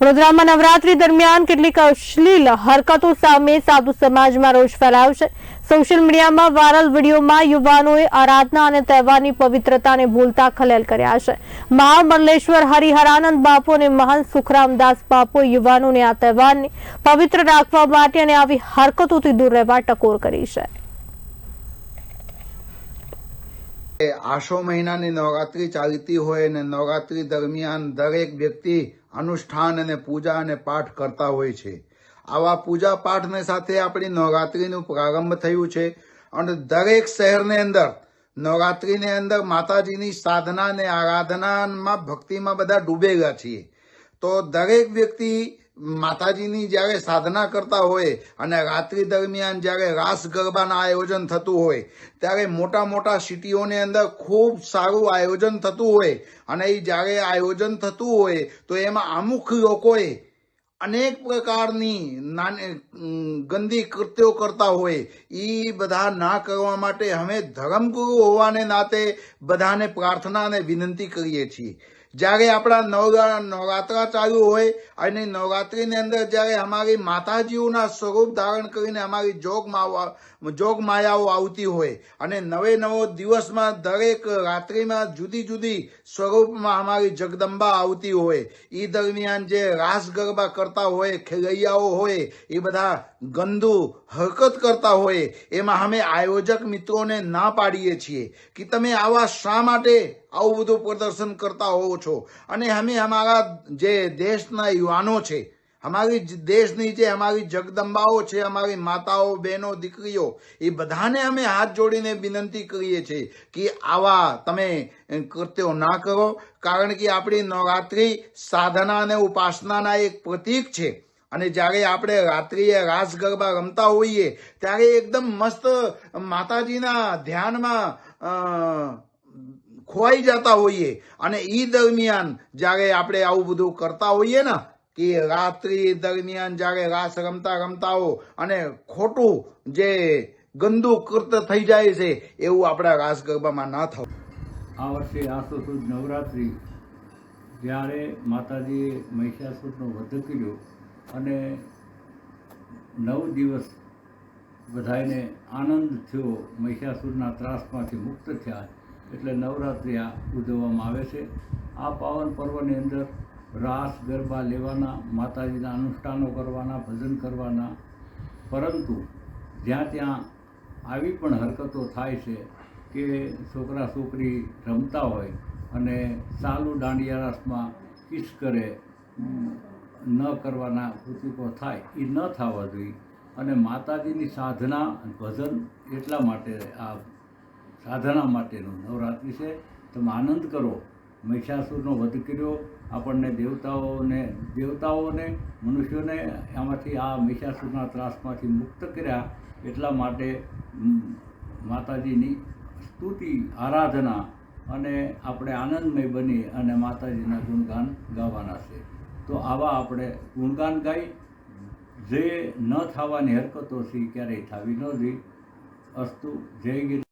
વડોદરામાં નવરાત્રી દરમિયાન કેટલીક અશ્લીલ હરકતો સામે સાધુ સમાજમાં રોષ ફેલાયો છે સોશિયલ મીડિયામાં વાયરલ વિડીયોમાં યુવાનોએ આરાધના અને તહેવારની પવિત્રતાને ભૂલતા ખલેલ કર્યા છે. મહામંડલેશ્વર હરિહરાનંદ બાપુ અને મહાન સુખરામદાસ બાપુએ યુવાનોને આ તહેવારને પવિત્ર રાખવા માટે અને આવી હરકતોથી દૂર રહેવા ટકોર કરી છે. આસો મહિનાની નવરાત્રી ચાલતી હોય અને નવરાત્રી દરમિયાન દરેક વ્યક્તિ અનુષ્ઠાન અને પૂજા અને પાઠ કરતા હોય છે. આવા પૂજા પાઠને સાથે આપણી નવરાત્રીનું પ્રારંભ થયું છે અને દરેક શહેરની અંદર, નવરાત્રીની અંદર માતાજીની સાધના અને આરાધનામાં ભક્તિમાં બધા ડૂબેલા છીએ. તો દરેક વ્યક્તિ માતાજીની જ્યારે સાધના કરતા હોય અને રાત્રિ દરમિયાન જ્યારે રાસ ગરબાના આયોજન થતું હોય, ત્યારે મોટા મોટા સિટીઓની અંદર ખૂબ સારું આયોજન થતું હોય અને એ જ્યારે આયોજન થતું હોય, તો એમાં અમુક લોકોએ અનેક પ્રકારની નાની ગંદી કૃત્યો કરતા હોય, એ બધા ના કરવા માટે અમે ધર્મગુરુ હોવાને નાતે બધાને પ્રાર્થના અને વિનંતી કરીએ છીએ. જ્યારે આપણા નવરા નવરાત્રા ચાલુ હોય અને નવરાત્રીની અંદર જ્યારે અમારી માતાજીઓના સ્વરૂપ ધારણ કરીને અમારી જોગ માવા, જોગ માયાઓ આવતી હોય અને નવે નવો દિવસમાં દરેક રાત્રિમાં જુદી જુદી સ્વરૂપમાં અમારી જગદંબા આવતી હોય. એ દરમિયાન જે રાસ ગરબા કરતા હોય, ખેલૈયાઓ હોય, એ બધા ગંદુ હરકત કરતા હોય, એમાં અમે આયોજક મિત્રોને ના પાડીએ છીએ. કે તમે આવા શા માટે આવું બધું પ્રદર્શન કરતા હોવ છો. અને અમે અમારા જે દેશના યુવાનો છે, અમારી દેશની જે અમારી જગદંબાઓ છે, અમારી માતાઓ, બહેનો, દીકરીઓ, એ બધાને અમે હાથ જોડીને વિનંતી કરીએ છીએ કે આવા તમે કૃત્યો ના કરો. કારણ કે આપણી નવરાત્રિ સાધના અને ઉપાસનાના એક પ્રતીક છે. અને જ્યારે આપણે રાત્રિએ રાસ ગરબા રમતા હોઈએ, ત્યારે એકદમ મસ્ત માતાજીના ધ્યાનમાં ખોવાઈ જતા હોઈએ અને એ દરમિયાન જ્યારે આપણે આવું બધું કરતા હોઈએ ને, કે રાત્રિ દરમિયાન જ્યારે રાસ રમતા રમતા હો અને ખોટું જે ગંદુ કૃત થઈ જાય છે, એવું આપણા રાસ ગરબામાં ના થવું. આ વર્ષે આસો સુદ નવરાત્રિ, જ્યારે માતાજીએ મહિષાસુરનો વધ કર્યો અને નવ દિવસ બધાને આનંદ થયો, મહિષાસુરના ત્રાસમાંથી મુક્ત થયા. એટલે નવરાત્રિ આ ઉજવવામાં આવે છે. આ પાવન પર્વની અંદર રાસ, ગરબા લેવાના, માતાજીના અનુષ્ઠાનો કરવાના, ભજન કરવાના. પરંતુ જ્યાં ત્યાં આવી પણ હરકતો થાય છે કે છોકરા, છોકરી રમતા હોય અને સાલું દાંડિયા રાસમાં કિસ કરે, ન કરવાના કૃતિકો થાય, એ ન થવા જોઈએ. અને માતાજીની સાધના ભજન એટલા માટે આ સાધના માટેનું નવરાત્રિ છે, તમે આનંદ કરો. મહિષાસુરનો વધ કર્યો, આપણને દેવતાઓને દેવતાઓને, મનુષ્યોને આમાંથી આ મહિષાસુરના ત્રાસમાંથી મુક્ત કર્યા એટલા માટે માતાજીની સ્તુતિ, આરાધના અને આપણે આનંદમય બની અને માતાજીના ગુણગાન ગાવાના છે. તો આવા આપણે ગુણગાન ગાઈ, જે ન થવાની હરકતો છે ક્યારેય થવી ન જોઈએ. અસ્તુ, જય ગિર.